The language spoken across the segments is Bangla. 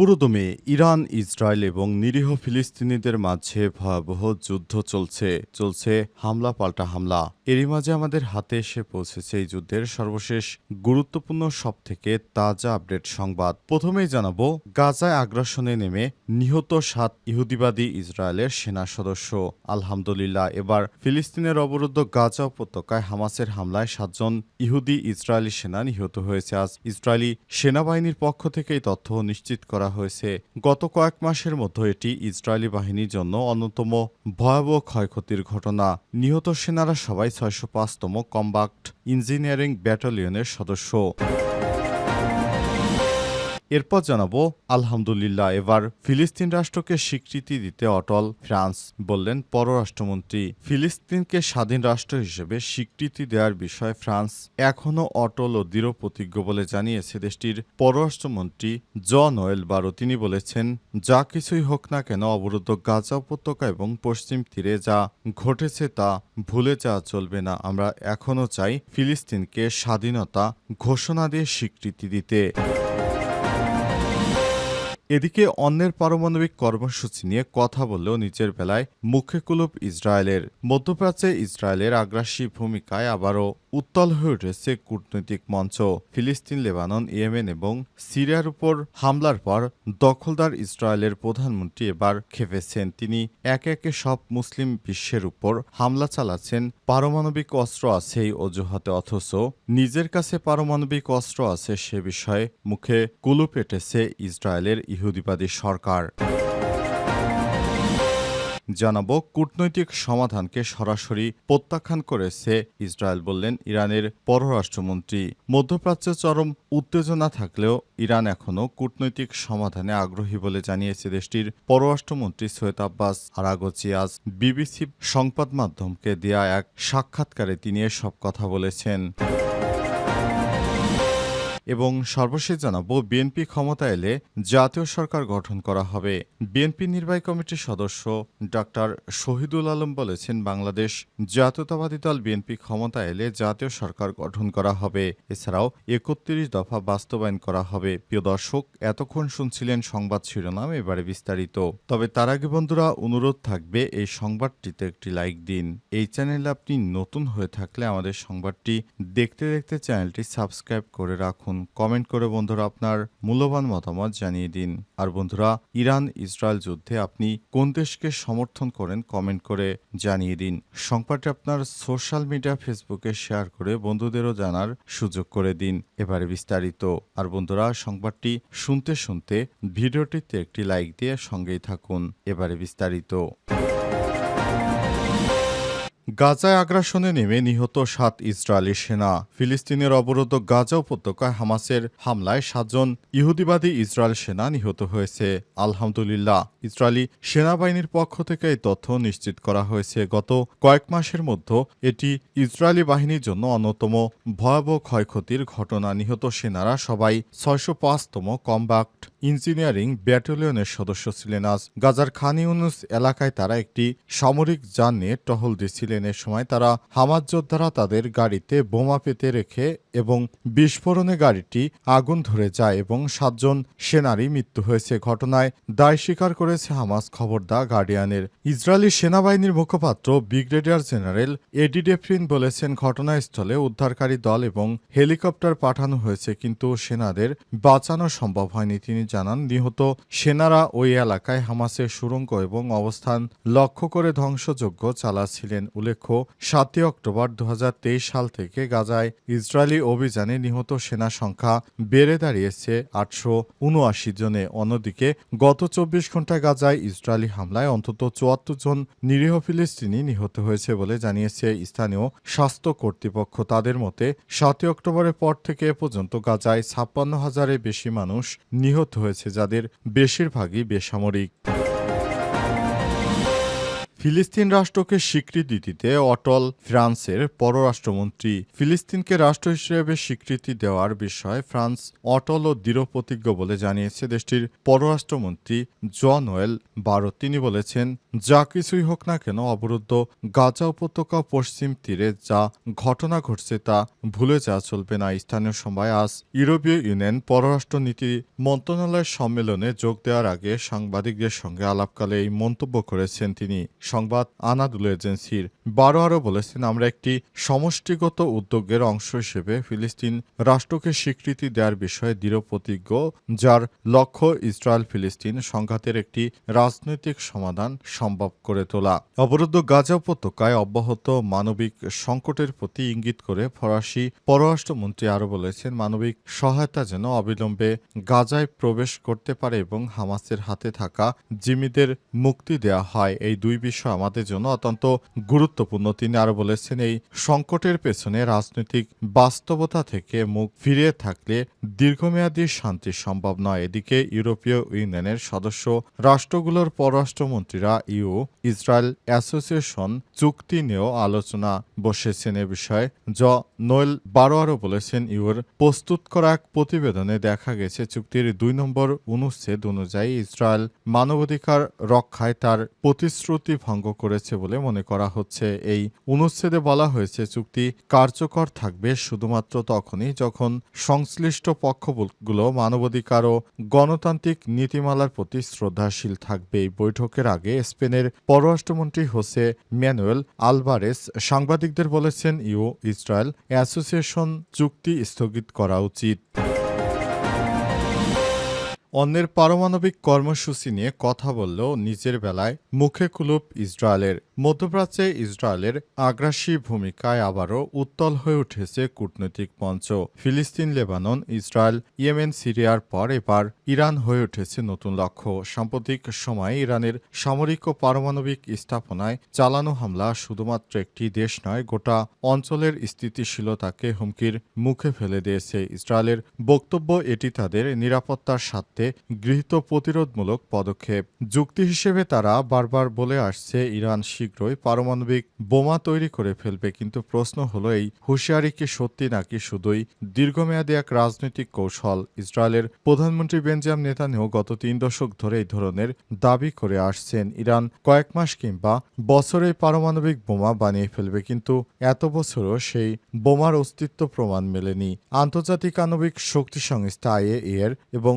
পুরোদমে ইরান, ইসরায়েল এবং নিরীহ ফিলিস্তিনিদের মাঝে ভয়াবহ যুদ্ধ চলছে। চলছে হামলা পাল্টা হামলা। এরই মাঝে আমাদের হাতে এসে পৌঁছেছে এই যুদ্ধের সর্বশেষ গুরুত্বপূর্ণ সব থেকে তাজা আপডেট সংবাদ। প্রথমেই জানাব, গাজায় আগ্রাসনে নেমে নিহত সাত ইহুদিবাদী ইসরায়েলের সেনা সদস্য। আলহামদুলিল্লাহ, এবার ফিলিস্তিনের অবরুদ্ধ গাজা উপত্যকায় হামাসের হামলায় সাতজন ইহুদি ইসরায়েলি সেনা নিহত হয়েছে। আজ ইসরায়েলি সেনাবাহিনীর পক্ষ থেকে এই তথ্য নিশ্চিত করা হয়েছে। গত কয়েক মাসের মধ্যে এটি ইসরায়েলি বাহিনীর জন্য অন্যতম ভয়াবহ ক্ষয়ক্ষতির ঘটনা। নিহত সেনারা সবাই ছয়শো পাঁচতম কম্বাক্ট ইঞ্জিনিয়ারিং ব্যাটালিয়নের সদস্য। এরপর জানাব, আলহামদুলিল্লাহ, এবার ফিলিস্তিন রাষ্ট্রকে স্বীকৃতি দিতে অটল। ফ্রান্স বললেন, পররাষ্ট্রমন্ত্রী, ফিলিস্তিনকে স্বাধীন রাষ্ট্র হিসেবে স্বীকৃতি দেওয়ার বিষয়ে ফ্রান্স এখনও অটল ও দৃঢ় প্রতিজ্ঞ বলে জানিয়েছে দেশটির পররাষ্ট্রমন্ত্রী জন ওয়েল বারো। তিনি বলেছেন, যা কিছুই হোক না কেন অবরুদ্ধ গাজা উপত্যকা এবং পশ্চিম তীরে যা ঘটেছে তা ভুলে যাওয়া চলবে না। আমরা এখনও চাই ফিলিস্তিনকে স্বাধীনতা ঘোষণা দিয়ে স্বীকৃতি দিতে। এদিকে অন্যের পারমাণবিক কর্মসূচি নিয়ে কথা বললেও নিজের বেলায় মুখে কুলুপ ইসরায়েলের। মধ্যপ্রাচ্যে ইসরায়েলের আগ্রাসী ভূমিকায় আবারও উত্তল হয়ে উঠেছে কূটনৈতিক মঞ্চ। ফিলিস্তিন, লেবানন, ইয়েমেন এবং সিরিয়ার উপর হামলার পর দখলদার ইসরায়েলের প্রধানমন্ত্রী এবার খেপেছেন। তিনি একে একে সব মুসলিম বিশ্বের উপর হামলা চালাচ্ছেন। পারমাণবিক অস্ত্র আছে এই অজুহাতে, অথচ নিজের কাছে পারমাণবিক অস্ত্র আছে সে বিষয়ে মুখে কুলুপ পেটেছে ইসরায়েলের ইহুদিবাদী সরকার। জানাব কূটনৈতিক সমাধানকে সরাসরি প্রত্যাখ্যান করেছে ইসরায়েল বললেন ইরানের পররাষ্ট্রমন্ত্রী। মধ্যপ্রাচ্যে চরম উত্তেজনা থাকলেও ইরান এখনও কূটনৈতিক সমাধানে আগ্রহী বলে জানিয়েছে দেশটির পররাষ্ট্রমন্ত্রী সৈয়দ আব্বাস। আরাগচি আজ বিবিসি সংবাদ মাধ্যমকে দেয়া এক সাক্ষাৎকারে তিনি এসব কথা বলেছেন। এবং সর্বশেষ জানাব বিএনপি ক্ষমতা এলে জাতীয় সরকার গঠন করা হবে। বিএনপি নির্বাহী কমিটির সদস্য ডাক্তার শহীদুল আলম বলেছেন, বাংলাদেশ জাতীয়তাবাদী দল বিএনপি ক্ষমতা এলে জাতীয় সরকার গঠন করা হবে। এছাড়াও একত্রিশ দফা বাস্তবায়ন করা হবে। প্রিয় দর্শক, এতক্ষণ শুনছিলেন সংবাদ শিরোনাম, এবারে বিস্তারিত। তবে তার আগে বন্ধুরা, অনুরোধ থাকবে এই সংবাদটিতে একটি লাইক দিন। এই চ্যানেলে আপনি নতুন হয়ে থাকলে আমাদের সংবাদটি দেখতে দেখতে চ্যানেলটি সাবস্ক্রাইব করে রাখুন। কমেন্ট করে বন্ধুরা আপনার মূল্যবান মতামত জানিয়ে দিন। আর বন্ধুরা ইরান ইসরায়েল যুদ্ধে আপনি কোন দেশকে সমর্থন করেন কমেন্ট করে জানিয়ে দিন। সংবাদটি আপনার সোশ্যাল মিডিয়া, ফেসবুকে শেয়ার করে বন্ধুদেরও জানার সুযোগ করে দিন। এবারে বিস্তারিত। আর বন্ধুরা, সংবাদটি শুনতে শুনতে ভিডিওটিতে একটি লাইক দিয়ে সঙ্গেই থাকুন। এবারে বিস্তারিত। গাজায় আগ্রাসনে নেমে নিহত সাত ইসরায়েলি সেনা। ফিলিস্তিনের অবরোধ গাজা উপত্যকায় হামাসের হামলায় সাতজন ইহুদিবাদী ইসরায়েল সেনা নিহত হয়েছে। আলহামদুলিল্লাহ, ইসরায়েলি সেনাবাহিনীর পক্ষ থেকে এই তথ্য নিশ্চিত করা হয়েছে। গত কয়েক মাসের মধ্যে এটি ইসরায়েলি বাহিনীর জন্য অন্যতম ভয়াবহ ক্ষয়ক্ষতির ঘটনা। নিহত সেনারা সবাই ছয়শো পাঁচতম কম্বাক্ট ইঞ্জিনিয়ারিং ব্যাটালিয়নের সদস্য ছিলেন আজ। গাজার খান এলাকায় তারা একটি সামরিক যান নিয়ে টহল দিচ্ছিলেন। এ সময় তারা হামাজ যোদ্ধারা তাদের গাড়িতে বোমা পেতে রেখে এবং বিস্ফোরণে গাড়িটি আগুন ধরে যায় এবং সাতজন সেনারই মৃত্যু হয়েছে। ঘটনায় দায় স্বীকার করেছে হামাস খবরদা গার্ডিয়ানের। ইসরায়েলি সেনাবাহিনীর মুখপাত্র ব্রিগেডিয়ার জেনারেল এডি ডেফরিন বলেছেন, ঘটনাস্থলে উদ্ধারকারী দল এবং হেলিকপ্টার পাঠানো হয়েছে, কিন্তু সেনাদের বাঁচানো সম্ভব হয়নি। তিনি জানান, নিহত সেনারা ওই এলাকায় হামাসের সুড়ঙ্গ এবং অবস্থান লক্ষ্য করে ধ্বংসযজ্ঞ চালাচ্ছিলেন। উল্লেখ্য, সাতই অক্টোবর দু হাজার তেইশ সাল থেকে গাজায় ইসরায়েলি অভিযানে নিহত সেনা সংখ্যা বেড়ে দাঁড়িয়েছে আটশো উনআশি জনে। অন্যদিকে, গত চব্বিশ ঘন্টায় গাজায় ইসরায়েলি হামলায় অন্তত চুয়াত্তর জন নিরীহ ফিলিস্তিনি নিহত হয়েছে বলে জানিয়েছে স্থানীয় স্বাস্থ্য কর্তৃপক্ষ। তাদের মতে, সাতই অক্টোবরের পর থেকে এ পর্যন্ত গাজায় ছাপ্পান্ন হাজারের বেশি মানুষ নিহত হয়েছে যাদের বেশিরভাগই বেসামরিক। ফিলিস্তিন রাষ্ট্রকে স্বীকৃতি দিতে অটল ফ্রান্সের পররাষ্ট্রমন্ত্রী ফিলিস্তিনকে রাষ্ট্র হিসেবে স্বীকৃতি দেওয়ার বিষয়ে ফ্রান্স অটল ও দৃঢ়প্রতিজ্ঞ বলে জানিয়েছে দেশটির পররাষ্ট্রমন্ত্রী জন ওয়েল বারো তিনি বলেছেন, যা কিছুই হোক না কেন অবরুদ্ধ গাজা উপত্যকা পশ্চিম তীরে যা ঘটনা ঘটছে তা ভুলে যাওয়া চলবে না। স্থানীয় সময় আজ ইউরোপীয় ইউনিয়ন পররাষ্ট্রনীতি মন্ত্রণালয়ের সম্মেলনে যোগ দেওয়ার আগে সাংবাদিকদের সঙ্গে আলাপকালে এই মন্তব্য করেছেন তিনি। সংবাদ আনাদুল এজেন্সির। বারো আরও বলেছেন, আমরা একটি সমষ্টিগত উদ্যোগের অংশ হিসেবে ফিলিস্তিন রাষ্ট্রকে স্বীকৃতি দেওয়ার বিষয়ে দৃঢ় প্রতিজ্ঞ, যার লক্ষ্য ইসরায়েল ফিলিস্তিন সংঘাতের একটি রাজনৈতিক সমাধান সম্ভব করে তোলা। অবরুদ্ধ গাজা উপত্যকায় অব্যাহত মানবিক সংকটের প্রতি ইঙ্গিত করে ফরাসি পররাষ্ট্রমন্ত্রী আরও বলেছেন, মানবিক সহায়তা যেন অবিলম্বে গাজায় প্রবেশ করতে পারে এবং হামাসের হাতে থাকা জিমিদের মুক্তি দেওয়া হয়। এই দুই বিষয় আমাদের জন্য অত্যন্ত গুরুত্বপূর্ণ। তিনি আরও বলেছেন, এই সংকটের পেছনে রাজনৈতিক বাস্তবতা থেকে মুখ ফিরিয়ে থাকলে দীর্ঘমেয়াদী শান্তি সম্ভব নয়। এদিকে ইউরোপীয় ইউনিয়নের সদস্য রাষ্ট্রগুলোর পররাষ্ট্রমন্ত্রীরা ইউ, ইসরায়েল অ্যাসোসিয়েশন চুক্তি নিয়েও আলোচনা বসেছেন এ বিষয়ে। জ. নোয়েল বারো আরও বলেছেন, ইউর প্রস্তুত করা এক প্রতিবেদনে দেখা গেছে, চুক্তির দুই নম্বর অনুচ্ছেদ অনুযায়ী ইসরায়েল মানবাধিকার রক্ষায় তার প্রতিশ্রুতি ভঙ্গ করেছে বলে মনে করা হচ্ছে। এই অনুচ্ছেদে বলা হয়েছে, চুক্তি কার্যকর থাকবে শুধুমাত্র তখনই যখন সংশ্লিষ্ট পক্ষগুলো মানবাধিকার ও গণতান্ত্রিক নীতিমালার প্রতি শ্রদ্ধাশীল থাকবে। এই বৈঠকের আগে স্পেনের পররাষ্ট্রমন্ত্রী হোসে ম্যানুয়েল আলভারেস সাংবাদিকদের বলেছেন, ইউ, ইসরায়েল অ্যাসোসিয়েশন চুক্তি স্থগিত করা উচিত। অন্যের পারমাণবিক কর্মসূচি নিয়ে কথা বললেও নিজের বেলায় মুখে কুলুপ ইসরায়েলের। মধ্যপ্রাচ্যে ইসরায়েলের আগ্রাসী ভূমিকায় আবারও উত্তল হয়ে উঠেছে কূটনৈতিক মঞ্চ। ফিলিস্তিন, লেবানন, ইসরায়েল, ইয়েমেন, সিরিয়ার পর এবার ইরান হয়ে উঠেছে নতুন লক্ষ্য। সাম্প্রতিক সময়ে ইরানের সামরিক ও পারমাণবিক স্থাপনায় চালানো হামলা শুধুমাত্র একটি দেশ নয়, গোটা অঞ্চলের স্থিতিশীলতাকে হুমকির মুখে ফেলে দিয়েছে। ইসরায়েলের বক্তব্য এটি তাদের নিরাপত্তার স্বার্থে গৃহীত প্রতিরোধমূলক পদক্ষেপ। যুক্তি হিসেবে তারা বারবার বলে আসছে, ইরান শীঘ্রই পারমাণবিক বোমা তৈরি করে ফেলবে, কিন্তু প্রশ্ন হলো এই হুঁশিয়ারি কি সত্যি নাকি শুধুই দীর্ঘমেয়াদী এক রাজনৈতিক কৌশল? ইসরায়েলের প্রধানমন্ত্রী বেঞ্জাম নেতানিয়াহু গত তিন দশক ধরে এই ধরনের দাবি করে আসছেন, ইরান কয়েক মাস কিংবা বছরে পারমাণবিক বোমা বানিয়ে ফেলবে, কিন্তু এত বছরও সেই বোমার অস্তিত্ব প্রমাণ মেলেনি। আন্তর্জাতিক আণবিক শক্তি সংস্থা আইএ এর এবং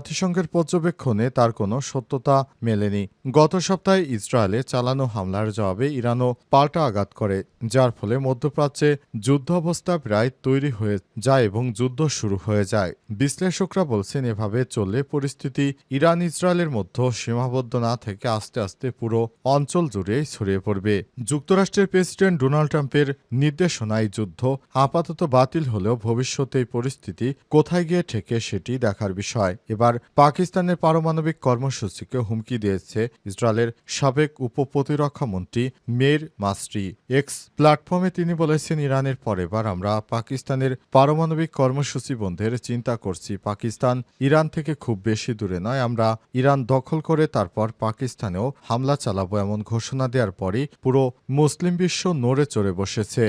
জাতিসংঘের পর্যবেক্ষণে তার কোনো সত্যতা মেলেনি। গত সপ্তাহে ইসরায়েলে চালানো হামলার জবাবে ইরানও পাল্টা আঘাত করে, যার ফলে মধ্যপ্রাচ্যে যুদ্ধ অবস্থা প্রায় তৈরি হয়ে যায় এবং যুদ্ধ শুরু হয়ে যায়। বিশ্লেষকরা বলছেন, এভাবে চললে পরিস্থিতি ইরান ইসরায়েলের মধ্যে সীমাবদ্ধ না থেকে আস্তে আস্তে পুরো অঞ্চল জুড়ে ছড়িয়ে পড়বে। যুক্তরাষ্ট্রের প্রেসিডেন্ট ডোনাল্ড ট্রাম্পের নির্দেশনায় যুদ্ধ আপাতত বাতিল হলেও ভবিষ্যতে পরিস্থিতি কোথায় গিয়ে ঠেকে সেটি দেখার বিষয়। এবার পাকিস্তানের পারমাণবিক কর্মসূচিকে হুমকি দিয়েছে ইসরায়েলের সাবেক উপপ্রতিরক্ষা মন্ত্রী মের মাসরি। এক্স প্ল্যাটফর্মে তিনি বলেছেন, ইরানের পর এবার আমরা পাকিস্তানের পারমাণবিক কর্মসূচি বন্ধের চিন্তা করছি। পাকিস্তান ইরান থেকে খুব বেশি দূরে নয়। আমরা ইরান দখল করে তারপর পাকিস্তানেও হামলা চালাবো, এমন ঘোষণা দেওয়ার পরই পুরো মুসলিম বিশ্ব নড়ে চড়ে বসেছে।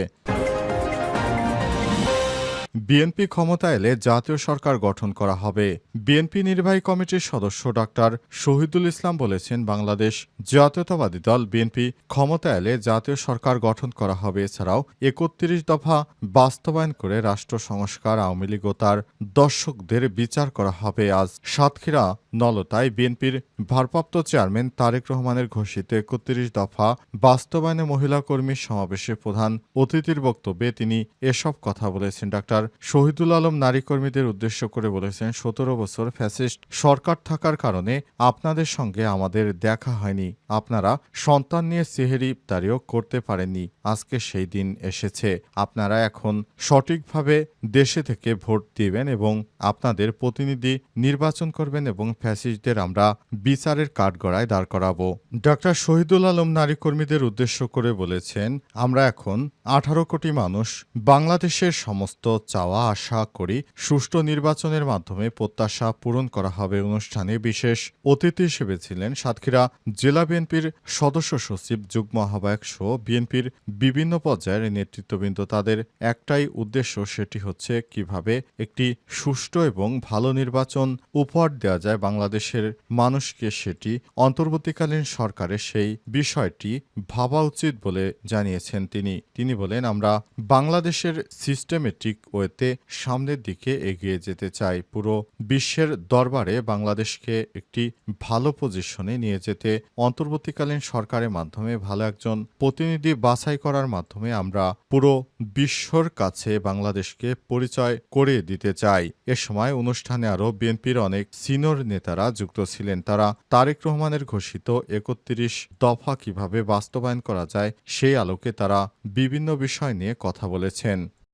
বিএনপি ক্ষমতা এলে জাতীয় সরকার গঠন করা হবে। বিএনপি নির্বাহী কমিটির সদস্য ডাক্তার শহীদুল ইসলাম বলেছেন, বাংলাদেশ জাতীয়তাবাদী দল বিএনপি ক্ষমতা এলে জাতীয় সরকার গঠন করা হবে। এছাড়াও একত্রিশ দফা বাস্তবায়ন করে রাষ্ট্র সংস্কার, আওয়ামী লীগ ও তার দর্শকদের বিচার করা হবে। আজ সাতক্ষীরা নলতায় বিএনপির ভারপ্রাপ্ত চেয়ারম্যান তারেক রহমানের ঘোষিত একত্রিশ দফা বাস্তবায়নে মহিলা কর্মী সমাবেশে প্রধান অতিথির বক্তব্যে তিনি এসব কথা বলেছেন। ডাক্তার শহীদুল আলম নারী কর্মীদের উদ্দেশ্য করে বলেছেন, সতেরো বছর ফ্যাসিস্ট সরকার থাকার কারণে আপনাদের সঙ্গে আমাদের দেখা হয়নি। আপনারা সন্তান নিয়ে সেহেরি ইফতারিও করতে পারেননি। আজকে সেই দিন এসেছে। আপনারা এখন সঠিকভাবে দেশে থেকে ভোট দিবেন এবং আপনাদের প্রতিনিধি নির্বাচন করবেন এবং ফ্যাসিস্টদের আমরা বিচারের কাঠগড়ায় দাঁড় করাবো। ডক্টর শহীদুল আলম নারী কর্মীদের উদ্দেশ্য করে বলেছেন, আমরা এখন আঠারো কোটি মানুষ বাংলাদেশের সমস্ত চাওয়া আশা করি সুষ্ঠু নির্বাচনের মাধ্যমে প্রত্যাশা পূরণ করা হবে অনুষ্ঠানে। বিশেষ অতিথি হিসেবে ছিলেন সাতক্ষীরা জেলা বিএনপির সদস্য সচিব, যুগ্ম আহ্বায়ক সহ বিএনপির বিভিন্ন পর্যায়ের নেতৃত্ববৃন্দ। তাদের একটাই উদ্দেশ্য সেটি হচ্ছে কীভাবে একটি সুষ্ঠু এবং ভালো নির্বাচন উপহার দেওয়া যায় বাংলাদেশের মানুষকে। সেটি অন্তর্বর্তীকালীন সরকারের সেই বিষয়টি ভাবা উচিত বলে জানিয়েছেন তিনি। তিনি বলেন, আমরা বাংলাদেশের সিস্টেমেটিক ওয়েতে সামনের দিকে এগিয়ে যেতে চাই পুরো বিশ্বের দরবারে বাংলাদেশকে একটি ভালো পজিশনে নিয়ে যেতে অন্তর্বর্তীকালীন সরকারের মাধ্যমে ভালো একজন প্রতিনিধি বাছাই করার মাধ্যমে আমরা পুরো বিশ্বর কাছে বাংলাদেশকে পরিচয় করে দিতে চাই। এ সময় অনুষ্ঠানে আরও বিএনপির অনেক সিনিয়র নেতারা যুক্ত ছিলেন। তারা তারেক রহমানের ঘোষিত একত্রিশ দফা কীভাবে বাস্তবায়ন করা যায়, সেই আলোকে তারা বিভিন্ন বিষয় নিয়ে কথা বলেছেন।